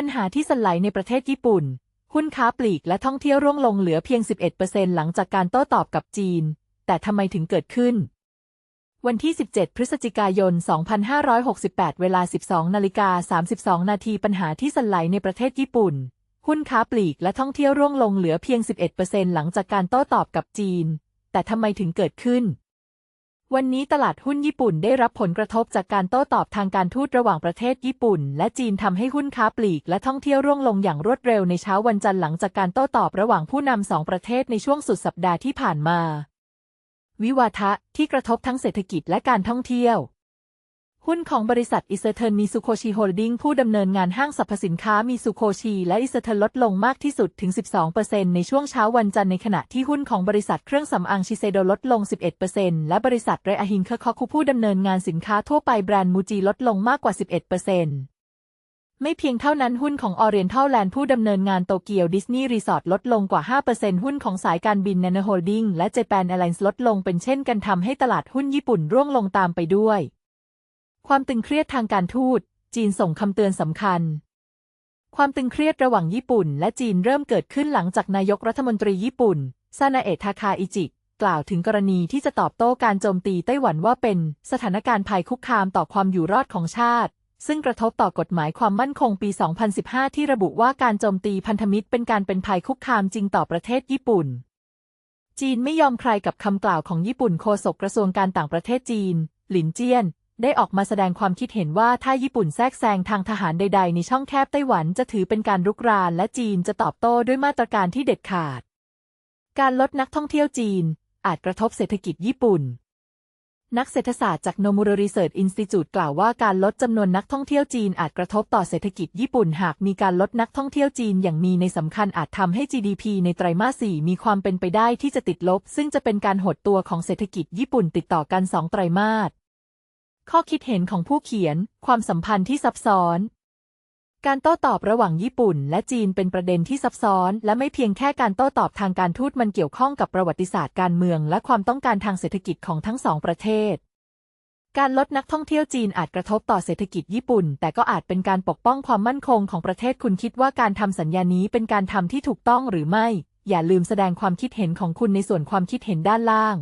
ปัญหาที่สไลด์ในประเทศญี่ปุ่น หุ้นค้าปลีกและท่องเที่ยวร่วงลงเหลือเพียง 11%หลังจากการโต้ตอบกับจีน แต่ทำไมถึงเกิดขึ้น วันที่ 17 พฤศจิกายน 2568 เวลา 12นาฬิกา32 นาทีปัญหาที่สไลด์ในประเทศญี่ปุ่น หุ้นค้าปลีกและท่องเที่ยวร่วงลงเหลือเพียง 11%หลังจากการโต้ตอบกับจีน แต่ทำไมถึงเกิดขึ้น วันนี้ตลาดหุ้นญี่ปุ่นได้รับผลกระทบจากการโต้ตอบทางการทูตระหว่างประเทศญี่ปุ่น และจีนทำให้หุ้นค้าปลีกและท่องเที่ยวร่วงลงอย่างรวดเร็วในเช้าวันจันทร์หลังจากการโต้ตอบระหว่างผู้นำสองประเทศในช่วงสุดสัปดาห์ที่ผ่านมา วิวาทะที่กระทบทั้งเศรษฐกิจและการท่องเที่ยว หุ้นของบริษัทอิเซเทิร์นมีซูโคชิโฮลดิ้งผู้ดำเนินงานห้างสรรพสินค้ามีซูโคชิและอิเซเทิร์นลดลงมากที่สุดถึง 12%ในช่วงเช้าวันจันทร์ในขณะที่หุ้นของบริษัทเครื่องสำอางชิเซโดลดลง 11%และบริษัทเรอาฮินเคอร์คอคุผู้ดำเนินงานสินค้าทั่วไปแบรนด์มูจิลดลงมากกว่า 11%ไม่เพียงเท่านั้นหุ้นของ Oriental Land ผู้ดำเนินงานโตเกียวดิสนีย์รีสอร์ทลดลงกว่า 5%หุ้นของสายการบิน Nana Holding และ Japan Airlines ลดลงเป็นเช่นกันทำให้ตลาดหุ้นญี่ปุ่นร่วงลงตามไปด้วย ความตึงเครียดทางการทูต จีนส่งคำเตือนสำคัญ ความตึงเครียดระหว่างญี่ปุ่น และจีนเริ่มเกิดขึ้นหลังจากนายกรัฐมนตรีญี่ปุ่น ซานาเอะทาคาอิจิ กล่าวถึงกรณีที่จะตอบโต้การโจมตีไต้หวันว่าเป็นสถานการณ์ภัยคุกคามต่อความอยู่รอดของชาติ ซึ่งกระทบต่อกฎหมายความมั่นคงปี 2015 ที่ระบุว่าการโจมตีพันธมิตรเป็นการเป็นภัยคุกคามจริงต่อประเทศญี่ปุ่น จีนไม่ยอมใครกับคำกล่าวของญี่ปุ่นโฆษกกระทรวงการต่างประเทศจีน หลินเจี้ยน ได้ออกมาแสดงความคิดเห็นว่าถ้าญี่ปุ่นแทรกแซงทางทหารใด ๆ ในช่องแคบไต้หวันจะถือเป็นการรุกราน และจีนจะตอบโต้ด้วยมาตรการที่เด็ดขาด การลดนักท่องเที่ยวจีน อาจกระทบเศรษฐกิจญี่ปุ่น นักเศรษฐศาสตร์จากโนมูรรีเสิร์ชอินสติจูตกล่าวว่าการลดจำนวนนักท่องเที่ยวจีนอาจกระทบต่อเศรษฐกิจญี่ปุ่นหากมีการลดนักท่องเที่ยวจีนอย่างมีในสำคัญอาจทำให้ GDP ในไตรมาส4มีความเป็นไปได้ที่จะติดลบ ซึ่งจะเป็นการหดตัวของเศรษฐกิจญี่ปุ่นติดต่อกัน2ไตรมาส ข้อคิดเห็นของผู้เขียน ความสัมพันธ์ที่ซับซ้อน การโต้ตอบระหว่างญี่ปุ่น และจีนเป็นประเด็นที่ซับซ้อน และไม่เพียงแค่การโต้ตอบทางการทูตมันเกี่ยวข้องกับประวัติศาสตร์การเมือง และความต้องการทางเศรษฐกิจของทั้งสองประเทศ การลดนักท่องเที่ยวจีนอาจกระทบต่อเศรษฐกิจญี่ปุ่น แต่ก็อาจเป็นการปกป้องความมั่นคงของประเทศคุณคิดว่าการทำสัญญานี้เป็นการทำที่ถูกต้องหรือไม่ อย่าลืมแสดงความคิดเห็นของคุณในส่วนความคิดเห็นด้านล่าง